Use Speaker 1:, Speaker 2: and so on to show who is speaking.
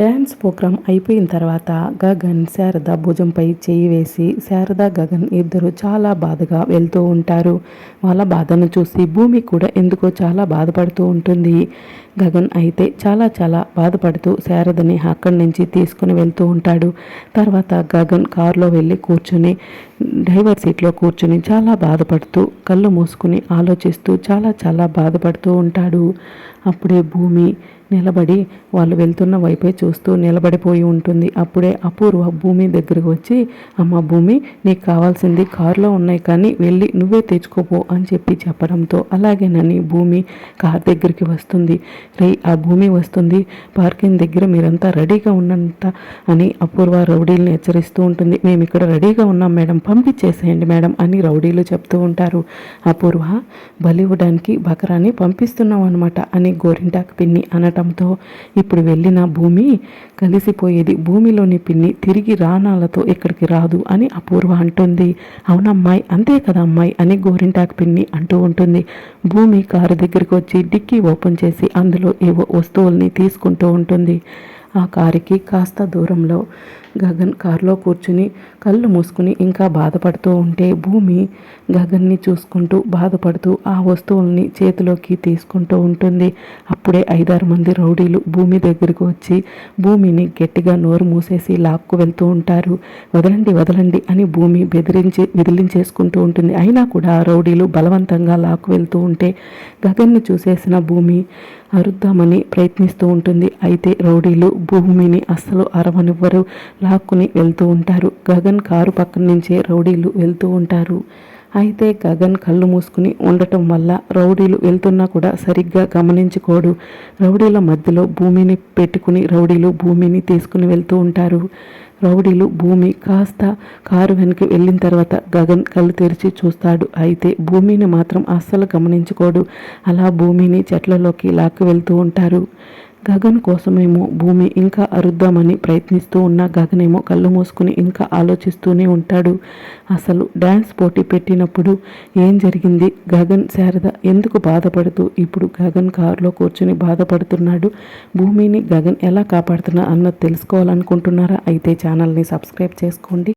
Speaker 1: Dance programme అయిపోయిన తర్వాత గగన్ శారద భుజంపై చేయి వేసి శారద గగన్ ఇద్దరు చాలా బాధగా వెళ్తూ ఉంటారు. వాళ్ళ బాధను చూసి భూమి కూడా ఎందుకో చాలా బాధపడుతూ ఉంటుంది. గగన్ అయితే చాలా చాలా బాధపడుతూ శారదని అక్కడి నుంచి తీసుకుని వెళ్తూ ఉంటాడు. తర్వాత గగన్ కారులో వెళ్ళి కూర్చుని డ్రైవర్ సీట్లో కూర్చుని చాలా బాధపడుతూ కళ్ళు మూసుకుని ఆలోచిస్తూ చాలా చాలా బాధపడుతూ ఉంటాడు. అప్పుడే భూమి నిలబడి వాళ్ళు వెళ్తున్న వైపే చూస్తూ నిలబడిపోయి ఉంటుంది. అప్పుడే అపూర్వ భూమి దగ్గరకు వచ్చి అమ్మ భూమి నీకు కావాల్సింది కారులో ఉన్నాయి కానీ వెళ్ళి నువ్వే తెచ్చుకోపో అని చెప్పి చెప్పడంతో అలాగేనని భూమి కార్ దగ్గరికి వస్తుంది. రే ఆ భూమి వస్తుంది. పార్కింగ్ దగ్గర మీరంతా రెడీగా ఉన్నంత అని అపూర్వ రౌడీలను హెచ్చరిస్తూ ఉంటుంది. మేము ఇక్కడ రెడీగా ఉన్నాం మేడం పంపించేసేయండి మేడం అని రౌడీలు చెప్తూ ఉంటారు. అపూర్వ బలివ్వడానికి బకరాని పంపిస్తున్నాం అనమాట అని గోరింటాకు పిన్ని అనటం ఉండటంతో ఇప్పుడు వెళ్ళిన భూమి కలిసిపోయేది. భూమిలోని పిన్ని తిరిగి రానాలతో ఇక్కడికి రాదు అని అపూర్వ అంటుంది. అవునమ్మాయి అంతే కదా అమ్మాయి అని గోరింటాకు పిన్ని అంటూ ఉంటుంది. భూమి కారు దగ్గరికి వచ్చి డిక్కీ ఓపెన్ చేసి అందులో ఏవో వస్తువుల్ని తీసుకుంటూ ఉంటుంది. ఆ కారుకి కాస్త దూరంలో గగన్ కారులో కూర్చుని కళ్ళు మూసుకుని ఇంకా బాధపడుతూ ఉంటే భూమి గగన్ని చూసుకుంటూ బాధపడుతూ ఆ వస్తువుల్ని చేతిలోకి తీసుకుంటూ ఉంటుంది. అప్పుడే ఐదారు మంది రౌడీలు భూమి దగ్గరకు వచ్చి భూమిని గట్టిగా నోరు మూసేసి లాక్కు వెళ్తూ ఉంటారు. వదలండి వదలండి అని భూమి బెదిరించి విదిలించేసుకుంటూ ఉంటుంది. అయినా కూడా రౌడీలు బలవంతంగా లాక్కు వెళ్తూ ఉంటే గగన్ని చూసేసిన భూమి అరుద్దామని ప్రయత్నిస్తూ ఉంటుంది. అయితే రౌడీలు భూమిని అస్సలు అరవనివ్వరు. లాక్కుని వెళ్తూ ఉంటారు. గగన్ కారు పక్కన నుంచే రౌడీలు వెళ్తూ ఉంటారు. అయితే గగన్ కళ్ళు మూసుకుని ఉండటం వల్ల రౌడీలు వెళ్తున్నా కూడా సరిగ్గా గమనించుకోడు. రౌడీల మధ్యలో భూమిని పెట్టుకుని రౌడీలు భూమిని తీసుకుని వెళ్తూ ఉంటారు. రౌడీలు భూమి కాస్త కారు వెనక్కి వెళ్ళిన తర్వాత గగన్ కళ్ళు తెరిచి చూస్తాడు. అయితే భూమిని మాత్రం అస్సలు గమనించుకోడు. అలా భూమిని చెట్లలోకి లాక్కు వెళ్తూ ఉంటారు. గగన్ కోసమేమో భూమి ఇంకా అరుద్దామని ప్రయత్నిస్తూ ఉన్న గగనేమో కళ్ళు మూసుకుని ఇంకా ఆలోచిస్తూనే ఉంటాడు. అసలు డ్యాన్స్ పోటీ పెట్టినప్పుడు ఏం జరిగింది? గగన్ శారద ఎందుకు బాధపడుతూ ఇప్పుడు గగన్ కారులో కూర్చుని బాధపడుతున్నాడు? భూమిని గగన్ ఎలా కాపాడుతున్నా అన్నది తెలుసుకోవాలనుకుంటున్నారా? అయితే ఛానల్ని సబ్స్క్రైబ్ చేసుకోండి.